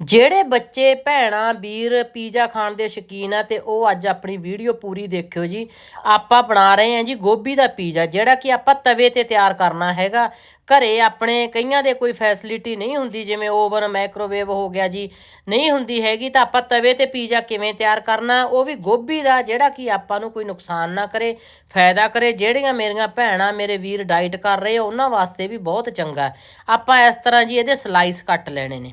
ਜਿਹੜੇ ਬੱਚੇ ਭੈਣਾ, ਵੀਰ ਪੀਜ਼ਾ ਖਾਣ ਦੇ ਸ਼ੌਕੀਨ ਆ ਤੇ ਉਹ ਅੱਜ ਆਪਣੀ ਵੀਡੀਓ ਪੂਰੀ ਦੇਖਿਓ ਜੀ। ਆਪਾਂ ਬਣਾ ਰਹੇ ਹਾਂ ਜੀ ਗੋਭੀ ਦਾ ਪੀਜ਼ਾ, ਜਿਹੜਾ ਕਿ ਆਪਾਂ ਤਵੇ ਤੇ ਤਿਆਰ ਕਰਨਾ ਹੈਗਾ। ਘਰੇ ਆਪਣੇ ਕਈਆਂ ਦੇ ਕੋਈ ਫੈਸਿਲਿਟੀ ਨਹੀਂ ਹੁੰਦੀ, ਜਿਵੇਂ ਓਵਨ ਮਾਈਕ੍ਰੋਵੇਵ ਹੋ ਗਿਆ ਜੀ, ਨਹੀਂ ਹੁੰਦੀ ਹੈਗੀ ਤਾਂ ਆਪਾਂ ਤਵੇ ਤੇ ਪੀਜ਼ਾ ਕਿਵੇਂ ਤਿਆਰ ਕਰਨਾ, ਉਹ ਵੀ ਗੋਭੀ ਦਾ, ਜਿਹੜਾ ਕਿ ਆਪਾਂ ਨੂੰ ਕੋਈ ਨੁਕਸਾਨ ਨਾ ਕਰੇ, ਫਾਇਦਾ ਕਰੇ। ਜਿਹੜੀਆਂ ਮੇਰੀਆਂ ਭੈਣਾਂ, ਮੇਰੇ ਵੀਰ ਡਾਈਟ ਕਰ ਰਹੇ ਉਹਨਾਂ ਵਾਸਤੇ ਵੀ ਬਹੁਤ ਚੰਗਾ। ਆਪਾਂ ਇਸ ਤਰ੍ਹਾਂ ਜੀ ਇਹਦੇ ਸਲਾਈਸ ਕੱਟ ਲੈਣੇ ਨੇ।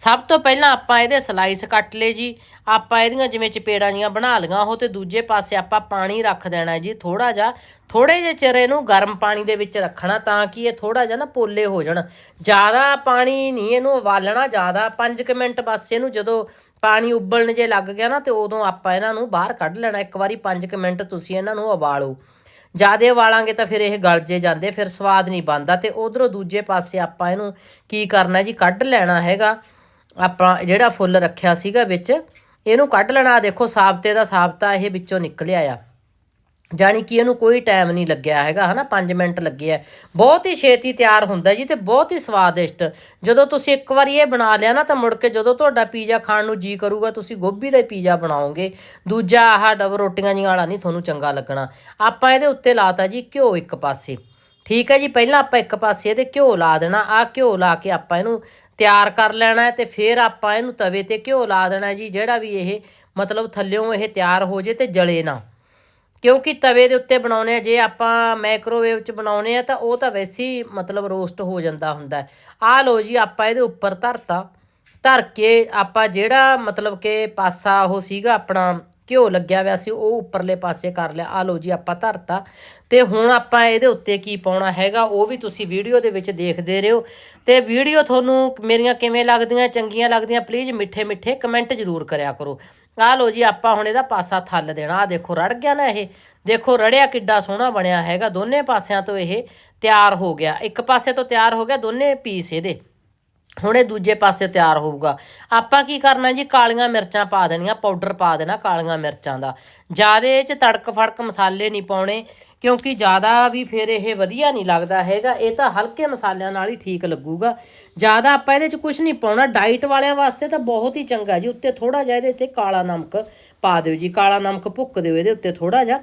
ਸਭ ਤੋਂ ਪਹਿਲਾਂ ਆਪਾਂ ਇਹਦੇ ਸਲਾਈਸ ਕੱਟ ਲਏ ਜੀ। ਆਪਾਂ ਇਹਦੀਆਂ ਜਿਵੇਂ ਚਪੇੜਾਂ ਜੀਆਂ ਬਣਾ ਲਈਆਂ, ਉਹ ਤੇ ਦੂਜੇ ਪਾਸੇ ਆਪਾਂ ਪਾਣੀ ਰੱਖ ਦੇਣਾ ਜੀ ਥੋੜਾ ਜਿਹਾ। ਥੋੜੇ ਜਿਹੇ ਚਿਰ ਇਹਨੂੰ ਗਰਮ ਪਾਣੀ ਦੇ ਵਿੱਚ ਰੱਖਣਾ ਤਾਂ ਕਿ ਇਹ ਥੋੜਾ ਜਿਹਾ ਨਾ ਪੋਲੇ ਹੋ ਜਾਣ। ਜ਼ਿਆਦਾ ਪਾਣੀ ਨਹੀਂ ਇਹਨੂੰ ਉਬਾਲਣਾ, ਜ਼ਿਆਦਾ 5 ਮਿੰਟ ਬਸ ਇਹਨੂੰ ਜਦੋਂ ਪਾਣੀ ਉਬਲਣ ਜੇ ਲੱਗ ਗਿਆ ਨਾ ਤੇ ਉਦੋਂ ਆਪਾਂ ਇਹਨਾਂ ਨੂੰ ਬਾਹਰ ਕੱਢ ਲੈਣਾ, ਇੱਕ ਵਾਰੀ 5 ਮਿੰਟ ਤੁਸੀਂ ਇਹਨਾਂ ਨੂੰ ਉਬਾਲੋ। ਜਿਆਦੇ ਉਬਾਲਾਂਗੇ ਤਾਂ ਫਿਰ ਇਹ ਗਲ ਜੇ ਜਾਂਦੇ, ਫਿਰ ਸਵਾਦ ਨਹੀਂ ਬਣਦਾ ਤੇ ਉਧਰੋਂ ਦੂਜੇ ਪਾਸੇ ਆਪਾਂ ਇਹਨੂੰ ਕੀ ਕਰਨਾ ਜੀ, ਕੱਢ ਲੈਣਾ ਹੈਗਾ। ਆਪਾਂ ਜਿਹੜਾ ਫੁੱਲ ਰੱਖਿਆ ਸੀਗਾ ਵਿੱਚ, ਇਹਨੂੰ ਕੱਢ ਲੈਣਾ। ਦੇਖੋ, ਸਾਬਤੇ ਦਾ ਸਾਬਤਾ ਇਹ ਵਿੱਚੋਂ ਨਿਕਲਿਆ ਆ। ਜਾਣੀ ਕਿ ਇਹਨੂੰ ਕੋਈ ਟਾਈਮ ਨਹੀਂ ਲੱਗਿਆ ਹੈਗਾ, ਹਨਾ? 5 ਮਿੰਟ ਲੱਗੇ ਆ। ਬਹੁਤ ਹੀ ਛੇਤੀ ਤਿਆਰ ਹੁੰਦਾ ਜੀ ਤੇ ਬਹੁਤ ਹੀ ਸਵਾਦਿਸ਼ਟ। ਜਦੋਂ ਤੁਸੀਂ ਇੱਕ ਵਾਰੀ ਇਹ ਬਣਾ ਲਿਆ ਨਾ, ਤਾਂ ਮੁੜ ਕੇ ਜਦੋਂ ਤੁਹਾਡਾ ਪੀਜ਼ਾ ਖਾਣ ਨੂੰ ਜੀ ਕਰੂਗਾ, ਤੁਸੀਂ ਗੋਭੀ ਦਾ ਪੀਜ਼ਾ ਬਣਾਓਗੇ। ਦੂਜਾ, ਆਹ ਡਬਲ ਰੋਟੀਆਂ ਜੀਆਂ ਵਾਲਾ ਨਹੀਂ ਤੁਹਾਨੂੰ ਚੰਗਾ ਲੱਗਣਾ। ਆਪਾਂ ਇਹਦੇ ਉੱਤੇ ਲਾਤਾ ਜੀ ਘਿਓ ਇੱਕ ਪਾਸੇ। ਠੀਕ ਹੈ ਜੀ, ਪਹਿਲਾਂ ਆਪਾਂ ਇੱਕ ਪਾਸੇ ਇਹਦੇ ਘਿਓ ਲਾ ਦੇਣਾ ਆ ਘਿਓ ਲਾ ਕੇ ਆਪਾਂ ਇਹਨੂੰ ਤਿਆਰ ਕਰ ਲੈਣਾ ਹੈ ਤੇ ਫਿਰ ਆਪਾਂ ਇਹਨੂੰ ਤਵੇ ਤੇ ਘਿਓ ਲਾ ਦੇਣਾ ਜੀ, ਜਿਹੜਾ ਵੀ ਇਹ ਮਤਲਬ ਥੱਲਿਓਂ ਇਹ ਤਿਆਰ ਹੋ ਜੇ ਤੇ ਜਲੇ ਨਾ। ਕਿਉਂਕਿ ਤਵੇ ਦੇ ਉੱਤੇ ਬਣਾਉਨੇ ਆ, ਜੇ ਆਪਾਂ ਮਾਈਕ੍ਰੋਵੇਵ 'ਚ ਬਣਾਉਨੇ ਆ ਤਾਂ ਉਹ ਤਾਂ ਵੈਸੇ ਹੀ ਮਤਲਬ ਰੋਸਟ ਹੋ ਜਾਂਦਾ ਹੁੰਦਾ ਹੈ। ਆਹ ਲਓ ਜੀ, ਆਪਾਂ ਇਹਦੇ ਉੱਪਰ ਧਰਤਾ, ਧਰ ਕੇ ਆਪਾਂ ਜਿਹੜਾ ਮਤਲਬ ਕਿ ਪਾਸਾ ਉਹ ਸੀਗਾ ਆਪਣਾ ਘਿਓ ਲੱਗਿਆ ਹੋਇਆ ਸੀ, ਉਹ ਉੱਪਰਲੇ ਪਾਸੇ ਕਰ ਲਿਆ। ਆ ਲਓ ਜੀ, ਆਪਾਂ ਧਰਤਾ। ਤੇ ਹੁਣ ਆਪਾਂ ਇਹਦੇ ਉੱਤੇ ਕੀ ਪਾਉਣਾ ਹੈਗਾ, ਉਹ ਵੀ ਤੁਸੀਂ ਵੀਡੀਓ ਦੇ ਵਿੱਚ ਦੇਖਦੇ ਰਹੋ। ਤੇ ਵੀਡੀਓ ਤੁਹਾਨੂੰ ਮੇਰੀਆਂ ਕਿਵੇਂ ਲੱਗਦੀਆਂ, ਚੰਗੀਆਂ ਲੱਗਦੀਆਂ ਪਲੀਜ਼ ਮਿੱਠੇ ਮਿੱਠੇ ਕਮੈਂਟ ਜ਼ਰੂਰ ਕਰਿਆ ਕਰੋ। ਆ ਲਓ ਜੀ, ਆਪਾਂ ਹੁਣ ਇਹਦਾ ਪਾਸਾ ਥੱਲ ਦੇਣਾ। ਆ ਦੇਖੋ, ਰੜ ਗਿਆ ਨਾ ਇਹ। ਦੇਖੋ, ਰੜਿਆ ਕਿੱਡਾ ਸੋਹਣਾ ਬਣਿਆ ਹੈਗਾ। ਦੋਨੇ ਪਾਸਿਆਂ ਤੋਂ ਇਹ ਤਿਆਰ ਹੋ ਗਿਆ। ਇੱਕ ਪਾਸੇ ਤੋਂ ਤਿਆਰ ਹੋ ਗਿਆ, ਦੋਨੇ ਪੀਸ ਇਹਦੇ। ਹੁਣ ਇਹ ਦੂਜੇ ਪਾਸੇ ਤਿਆਰ ਹੋਊਗਾ। ਆਪਾਂ ਕੀ ਕਰਨਾ ਜੀ? ਕਾਲੀਆਂ ਮਿਰਚਾਂ ਪਾ ਦੇਣੀਆਂ ਪਾਊਡਰ ਪਾ ਦੇਣਾ ਕਾਲੀਆਂ ਮਿਰਚਾਂ ਦਾ। ਜ਼ਿਆਦਾ ਇਹ ਚ ਤੜਕ ਫੜਕ ਮਸਾਲੇ ਨਹੀਂ ਪਾਉਣੇ, ਕਿਉਂਕਿ ਜ਼ਿਆਦਾ ਵੀ ਫਿਰ ਇਹ ਵਧੀਆ ਨਹੀਂ ਲੱਗਦਾ ਹੈਗਾ। ਇਹ ਤਾਂ ਹਲਕੇ ਮਸਾਲਿਆਂ ਨਾਲ ਹੀ ਠੀਕ ਲੱਗੂਗਾ। ਜ਼ਿਆਦਾ ਆਪਾਂ ਇਹਦੇ ਚ ਕੁਝ ਨਹੀਂ ਪਾਉਣਾ। ਡਾਈਟ ਵਾਲਿਆਂ ਵਾਸਤੇ ਤਾਂ ਬਹੁਤ ਹੀ ਚੰਗਾ ਜੀ। ਉੱਤੇ ਥੋੜਾ ਜਿਹਾ ਇਹਦੇ ਤੇ ਕਾਲਾ ਨਮਕ ਪਾ ਦਿਓ ਜੀ। ਕਾਲਾ ਨਮਕ ਭੁੱਕ ਦਿਓ ਇਹਦੇ ਉੱਤੇ ਥੋੜਾ ਜਿਹਾ।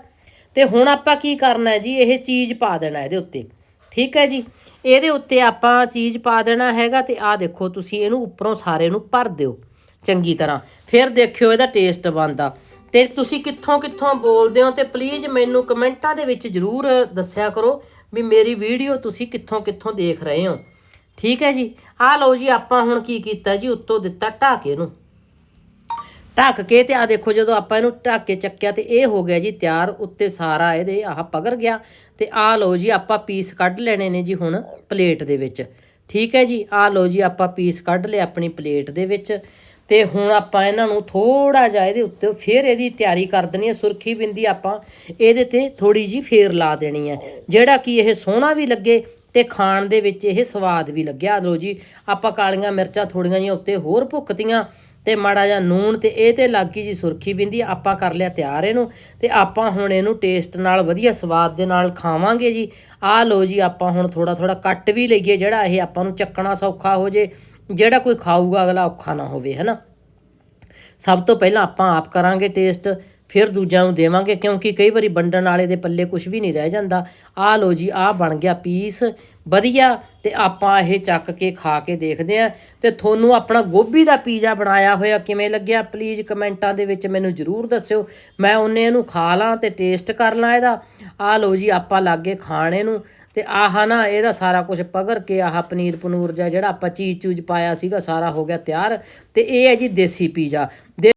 ਤੇ ਹੁਣ ਆਪਾਂ ਕੀ ਕਰਨਾ ਹੈ ਜੀ? ਇਹ ਚੀਜ਼ ਪਾ ਦੇਣਾ ਇਹਦੇ ਉੱਤੇ। ਠੀਕ ਹੈ ਜੀ? ਇਹਦੇ ਉੱਤੇ ਆਪਾਂ ਚੀਜ਼ ਪਾ ਦੇਣਾ ਹੈਗਾ ਤੇ ਆਹ ਦੇਖੋ, ਤੁਸੀਂ ਇਹਨੂੰ ਉੱਪਰੋਂ ਸਾਰੇ ਨੂੰ ਭਰ ਦਿਓ ਚੰਗੀ ਤਰ੍ਹਾਂ। ਫਿਰ ਦੇਖਿਓ ਇਹਦਾ ਟੇਸਟ ਬਣਦਾ। ਤੇ ਤੁਸੀਂ ਕਿੱਥੋਂ ਕਿੱਥੋਂ ਬੋਲਦੇ ਹੋ ਤੇ ਪਲੀਜ਼ ਮੈਨੂੰ ਕਮੈਂਟਾਂ ਦੇ ਵਿੱਚ ਜਰੂਰ ਦੱਸਿਆ ਕਰੋ ਵੀ ਮੇਰੀ ਵੀਡੀਓ ਤੁਸੀਂ ਕਿੱਥੋਂ ਕਿੱਥੋਂ ਦੇਖ ਰਹੇ ਹੋ। ਠੀਕ ਹੈ ਜੀ? ਆਹ ਲਓ ਜੀ, ਆਪਾਂ ਹੁਣ ਕੀ ਕੀਤਾ ਜੀ? ਉੱਤੋਂ ਦਿੱਤਾ ਢਾਕੇ ਨੂੰ। ਢੱਕ ਕੇ ਤੇ ਆ ਦੇਖੋ ਜਦੋਂ ਆਪਾਂ ਇਹਨੂੰ ਢੱਕ ਕੇ ਚੱਕਿਆ ਤੇ ਇਹ ਹੋ ਗਿਆ ਜੀ ਤਿਆਰ, ਉੱਤੇ ਸਾਰਾ ਇਹਦੇ ਆਹ ਪਗਰ ਗਿਆ ਤੇ ਆ ਲਓ ਜੀ ਆਪਾਂ ਪੀਸ ਕੱਢ ਲੈਣੇ ਨੇ ਜੀ ਹੁਣ ਪਲੇਟ ਦੇ ਵਿੱਚ। ਠੀਕ ਹੈ ਜੀ ਆ ਲਓ ਜੀ ਆਪਾਂ ਪੀਸ ਕੱਢ ਲਏ ਆਪਣੀ ਪਲੇਟ ਦੇ ਵਿੱਚ ਤੇ ਹੁਣ ਆਪਾਂ ਇਹਨਾਂ ਨੂੰ ਥੋੜਾ ਜਿਹਾ ਇਹਦੇ ਉੱਤੇ ਫਿਰ ਇਹਦੀ ਤਿਆਰੀ ਕਰ ਦੇਣੀ ਹੈ, ਸੁਰਖੀ ਬਿੰਦੀ ਆਪਾਂ ਇਹਦੇ ਤੇ ਥੋੜੀ ਜੀ ਫੇਰ ਲਾ ਦੇਣੀ ਹੈ। ਜਿਹੜਾ ਕਿ ਇਹ ਸੋਹਣਾ ਵੀ ਲੱਗੇ ਤੇ ਖਾਣ ਦੇ ਵਿੱਚ ਇਹ ਸਵਾਦ ਵੀ ਲੱਗਿਆ। ਲਓ ਜੀ, ਆਪਾਂ ਕਾਲੀਆਂ ਮਿਰਚਾਂ ਥੋੜੀਆਂ ਜਿਹੀਆਂ ਉੱਤੇ ਹੋਰ ਭੁੱਕਤੀਆਂ ਤੇ ਮਾੜਾ ਜਿਹਾ ਨੂਣ ਤੇ ਇਹ ਤੇ ਲੱਗ ਗਈ ਜੀ ਸੁਰਖੀ ਬਿੰਦੀ ਆਪਾਂ ਕਰ ਲਿਆ ਤਿਆਰ ਇਹਨੂੰ ਤੇ ਆਪਾਂ ਹੁਣ ਇਹਨੂੰ ਟੇਸਟ ਨਾਲ ਵਧੀਆ ਸਵਾਦ ਦੇ ਨਾਲ ਖਾਵਾਂਗੇ ਜੀ। ਆਹ ਲਓ ਜੀ, ਆਪਾਂ ਹੁਣ ਥੋੜਾ ਥੋੜਾ ਕੱਟ ਵੀ ਲਈਏ ਜਿਹੜਾ ਇਹ ਆਪਾਂ ਨੂੰ ਚੱਕਣਾ ਸੌਖਾ ਹੋ ਜੇ, ਜਿਹੜਾ ਕੋਈ ਖਾਊਗਾ ਅਗਲਾ ਔਖਾ ਨਾ ਹੋਵੇ, ਹਨਾ। ਸਭ ਤੋਂ ਪਹਿਲਾਂ ਆਪਾਂ ਆਪ ਕਰਾਂਗੇ ਟੇਸਟ ਫਿਰ ਦੂਜਿਆਂ ਨੂੰ ਦੇਵਾਂਗੇ, ਕਿਉਂਕਿ ਕਈ ਵਾਰੀ ਵੰਡਣ ਵਾਲੇ ਦੇ ਪੱਲੇ ਕੁਝ ਵੀ ਨਹੀਂ ਰਹਿ ਜਾਂਦਾ। ਆਹ ਲਓ ਜੀ, ਆਹ ਬਣ ਗਿਆ ਪੀਸ ਵਧੀਆ ਤੇ ਆਪਾਂ ਇਹ ਚੱਕ ਕੇ ਖਾ ਕੇ ਦੇਖਦੇ ਆਂ ਤੇ ਤੁਹਾਨੂੰ ਆਪਣਾ ਗੋਭੀ ਦਾ ਪੀਜ਼ਾ ਬਣਾਇਆ ਹੋਇਆ ਕਿਵੇਂ ਲੱਗਿਆ? ਪਲੀਜ਼ ਕਮੈਂਟਾਂ ਦੇ ਵਿੱਚ ਮੈਨੂੰ ਜਰੂਰ ਦੱਸਿਓ। ਮੈਂ ਉਹਨੇ ਇਹਨੂੰ ਖਾ ਲਾਂ ਤੇ ਟੇਸਟ ਕਰ ਲਾਂ ਇਹਦਾ। ਆਹ ਲਓ ਜੀ, ਆਪਾਂ ਲਾਗੇ ਖਾਣ ਇਹਨੂੰ ਤੇ ਆਹ ਨਾ ਇਹਦਾ ਸਾਰਾ ਕੁਝ ਪਗਰ ਕੇ ਆਹ ਪਨੀਰ ਪਨੂਰ ਜਿਹਾ ਜਿਹੜਾ ਆਪਾਂ ਚੀਜ਼ ਚੂਜ ਪਾਇਆ ਸੀਗਾ, ਸਾਰਾ ਹੋ ਗਿਆ ਤਿਆਰ ਤੇ ਇਹ ਹੈ ਜੀ ਦੇਸੀ ਪੀਜ਼ਾ। ਦੇ